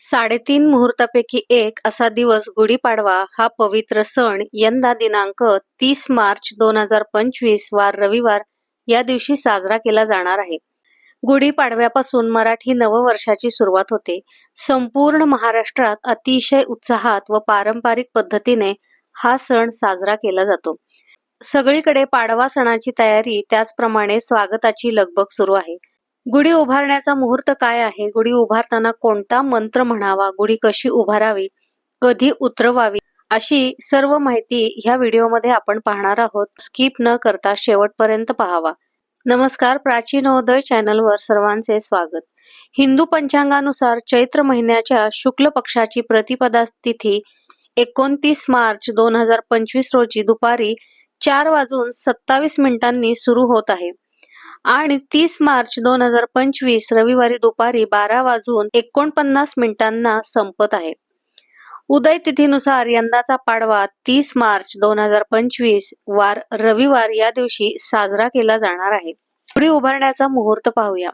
साडेतीन मुहूर्तापैकी एक असा दिवस गुढीपाडवा हा पवित्र सण यंदा दिनांक तीस मार्च दोन हजार पंचवीस वार रविवार या दिवशी साजरा केला जाणार आहे. गुढीपाडव्यापासून मराठी नववर्षाची सुरुवात होते. संपूर्ण महाराष्ट्रात अतिशय उत्साहात व पारंपरिक पद्धतीने हा सण साजरा केला जातो. सगळीकडे पाडवा सणाची तयारी त्याचप्रमाणे स्वागताची लगबग सुरू आहे. गुढी उभारण्याचा मुहूर्त काय आहे? गुढी उभारताना कोणता मंत्र म्हणावा? गुढी कशी उभारावी? कधी उतरवावी? अशी सर्व माहिती ह्या व्हिडिओमध्ये आपण पाहणार आहोत. स्किप न करता शेवटपर्यंत पाहावा. नमस्कार. प्राचीनोदय चॅनलवर सर्वांचे स्वागत. हिंदू पंचांगानुसार चैत्र महिन्याच्या शुक्ल पक्षाची प्रतिपदा तिथी एकोणतीस मार्च दोन हजार पंचवीस रोजी दुपारी चार वाजून सत्तावीस मिनिटांनी सुरू होत आहे. आणि तीस मार्च दोन हजार पंचवीस रविवारी दुपारी बारा वाजून एकोणपन्नास मिनिटांना संपत आहे. उदय तिथीनुसार यंदाचा पाडवा तीस मार्च दोन हजार पंचवीस वार रविवार या दिवशी साजरा केला जाणार आहे. गुढी उभारण्याचा मुहूर्त पाहूया.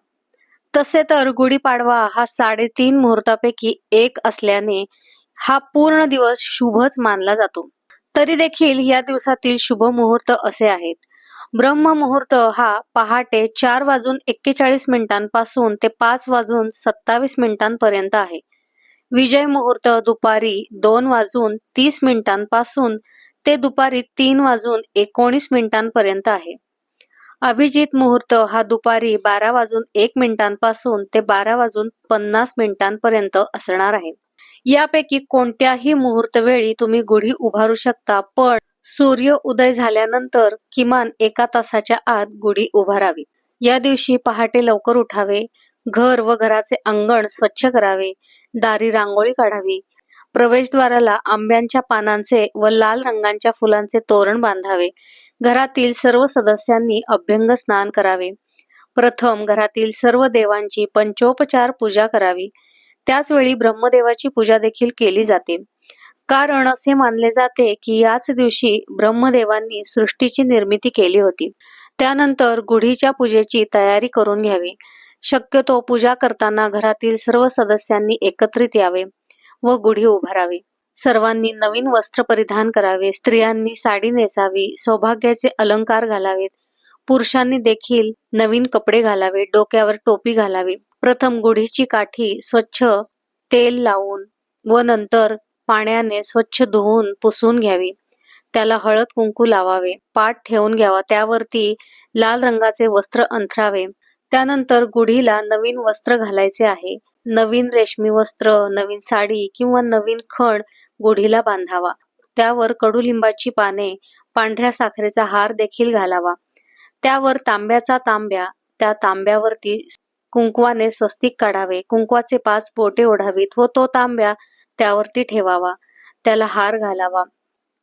तसे तर गुढीपाडवा हा साडेतीन मुहूर्तापैकी एक असल्याने हा पूर्ण दिवस शुभच मानला जातो. तरी देखील या दिवसातील शुभ मुहूर्त असे आहेत. ब्रह्म मुहूर्त हा पहाटे चार वाजून एक्केचाळीस मिनिटांपासून ते पाच वाजून सत्तावीस मिनिटांपर्यंत आहे. विजय मुहूर्त दुपारी दोन वाजून तीस मिनिटांपासून ते दुपारी तीन वाजून एकोणीस मिनिटांपर्यंत आहे. अभिजित मुहूर्त हा दुपारी बारा वाजून एक मिनिटांपासून ते बारा वाजून पन्नास मिनिटांपर्यंत असणार आहे. यापैकी कोणत्याही मुहूर्त वेळी तुम्ही गुढी उभारू शकता पण सूर्य उदय झाल्यानंतर किमान एका तासाच्या आत गुढी उभारावी. या दिवशी पहाटे लवकर उठावे घर व घराचे अंगण स्वच्छ करावे दारी रांगोळी काढावी प्रवेशद्वाराला आंब्यांच्या पानांचे व लाल रंगांच्या फुलांचे तोरण बांधावे घरातील सर्व सदस्यांनी अभ्यंग स्नान करावे प्रथम घरातील सर्व देवांची पंचोपचार पूजा करावी त्याचवेळी ब्रह्मदेवाची पूजा देखील केली जाते. कारण असे मानले जाते की याच दिवशी ब्रह्मदेवांनी सृष्टीची निर्मिती केली होती. त्यानंतर गुढीच्या पूजेची तयारी करून घ्यावी. शक्यतो पूजा करताना घरातील सर्व सदस्यांनी एकत्रित यावे व गुढी उभारावी. सर्वांनी नवीन वस्त्र परिधान करावे स्त्रियांनी साडी नेसावी सौभाग्याचे अलंकार घालावेत. पुरुषांनी देखील नवीन कपडे घालावे डोक्यावर टोपी घालावी. प्रथम गुढीची काठी स्वच्छ तेल लावून व नंतर पाण्याने स्वच्छ धुवून पुसून घ्यावी. त्याला हळद कुंकू लावावे. पाठ ठेवून घ्यावा. त्यावरती लाल रंगाचे वस्त्र अंथरावे. त्यानंतर गुढीला नवीन वस्त्र घालायचे आहे. नवीन रेशमी वस्त्र नवीन साडी किंवा नवीन खण गुढीला बांधावा. त्यावर कडुलिंबाची पाने पांढऱ्या साखरेचा हार देखील घालावा. त्यावर तांब्याचा तांब्या. त्या तांब्यावरती कुंकवाने स्वस्तिक काढावे. कुंकवाचे पाच बोटे ओढावीत व तो तांब्या त्यावरती ठेवावा. त्याला हार घालावा.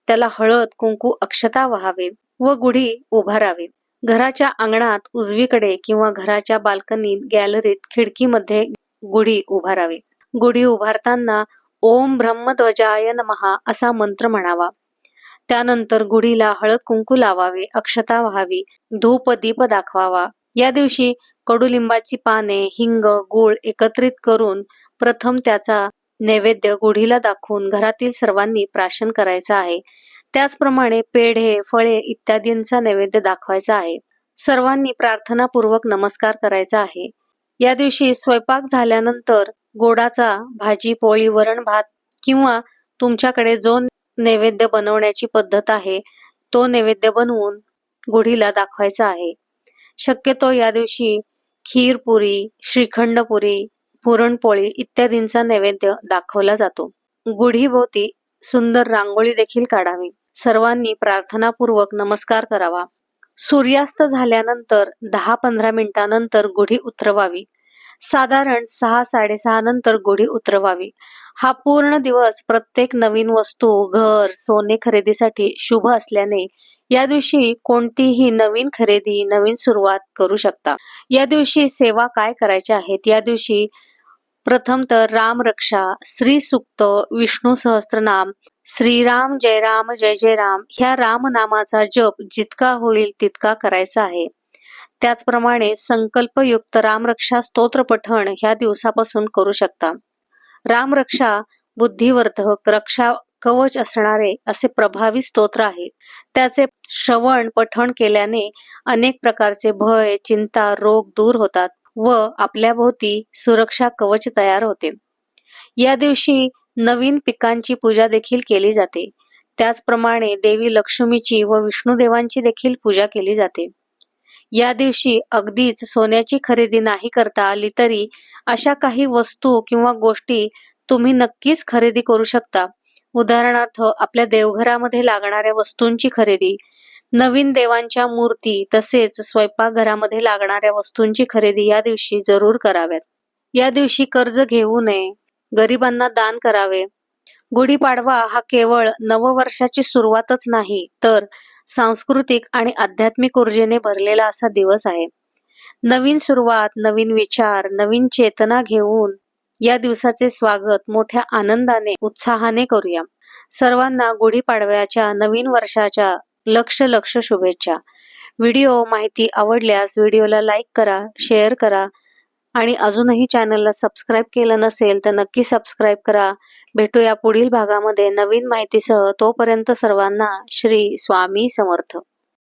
त्याला हळद कुंकू अक्षता व्हावे व गुढी उभारावी. घराच्या अंगणात उजवीकडे किंवा घराच्या बाल्कनीत गॅलरीत खिडकीमध्ये गुढी उभारावी. गुढी उभारताना ओम ब्रह्मध्वजाय नमहा असा मंत्र म्हणावा. त्यानंतर गुढीला हळद कुंकू लावावे अक्षता व्हावी धूप दीप दाखवावा. या दिवशी कडुलिंबाची पाने हिंग गुळ एकत्रित करून प्रथम त्याचा नैवेद्य गुढीला दाखवून घरातील सर्वांनी प्राशन करायचं आहे. त्याचप्रमाणे पेढे फळे इत्यादींचा नैवेद्य दाखवायचा आहे. सर्वांनी प्रार्थनापूर्वक नमस्कार करायचा आहे. या दिवशी स्वयंपाक झाल्यानंतर गोडाचा भाजी पोळी वरण भात किंवा तुमच्याकडे जो नैवेद्य बनवण्याची पद्धत आहे तो नैवेद्य बनवून गुढीला दाखवायचा आहे. शक्यतो या दिवशी खीरपुरी श्रीखंडपुरी पुरणपोळी इत्यादींचा नैवेद्य दाखवला जातो. गुढीभोवती सुंदर रांगोळी देखील काढावी. सर्वांनी प्रार्थनापूर्वक नमस्कार करावा. सूर्यास्त झाल्यानंतर दहा पंधरा मिनिटानंतर गुढी उतरवावी. साधारण सहा साडेसहा नंतर गुढी उतरवावी. हा पूर्ण दिवस प्रत्येक नवीन वस्तू घर सोने खरेदीसाठी शुभ असल्याने या दिवशी कोणतीही नवीन खरेदी नवीन सुरुवात करू शकता. या दिवशी सेवा काय करायच्या आहेत? या दिवशी प्रथम तर राम रक्षा श्री सुक्त विष्णू सहस्त्रनाम श्रीराम जय राम जय जय राम ह्या राम नामाचा जप जितका होईल तितका करायचा आहे. त्याचप्रमाणे संकल्पयुक्त रामरक्षा स्तोत्र पठण ह्या दिवसापासून करू शकता. रामरक्षा बुद्धिवर्धक रक्षा कवच असणारे असे प्रभावी स्तोत्र आहे. त्याचे श्रवण पठण केल्याने अनेक प्रकारचे भय चिंता रोग दूर होतात व आपल्याभोवती सुरक्षा कवच तयार होते. या दिवशी नवीन पिकांची पूजा देखील केली जाते. त्याचप्रमाणे देवी लक्ष्मीची व विष्णुदेवांची देखील पूजा केली जाते. या दिवशी अगदीच सोन्याची खरेदी नाही करता आली तरी अशा काही वस्तू किंवा गोष्टी तुम्ही नक्कीच खरेदी करू शकता. उदाहरणार्थ आपल्या देवघरामध्ये लागणाऱ्या वस्तूंची खरेदी नवीन देवांच्या मूर्ती तसेच स्वयंपाकघरामध्ये लागणाऱ्या वस्तूंची खरेदी या दिवशी जरूर कराव्यात. या दिवशी कर्ज घेऊ नये गरिबांना दान करावे. गुढीपाडवा हा केवळ नववर्षाची सुरुवातच नाही तर सांस्कृतिक आणि आध्यात्मिक ऊर्जेने भरलेला असा दिवस आहे. नवीन सुरुवात नवीन विचार नवीन चेतना घेऊन या दिवसाचे स्वागत मोठ्या आनंदाने उत्साहाने करूया. सर्वांना गुढीपाडव्याच्या नवीन वर्षाच्या लक्ष लक्ष शुभेच्छा. व्हिडिओ माहिती आवडल्यास व्हिडिओला लाईक करा शेअर करा आणि अजूनही चॅनलला सबस्क्राईब केलं नसेल तर नक्की सबस्क्राईब करा. भेटूया पुढील भागामध्ये नवीन माहितीसह. तोपर्यंत सर्वांना श्री स्वामी समर्थ.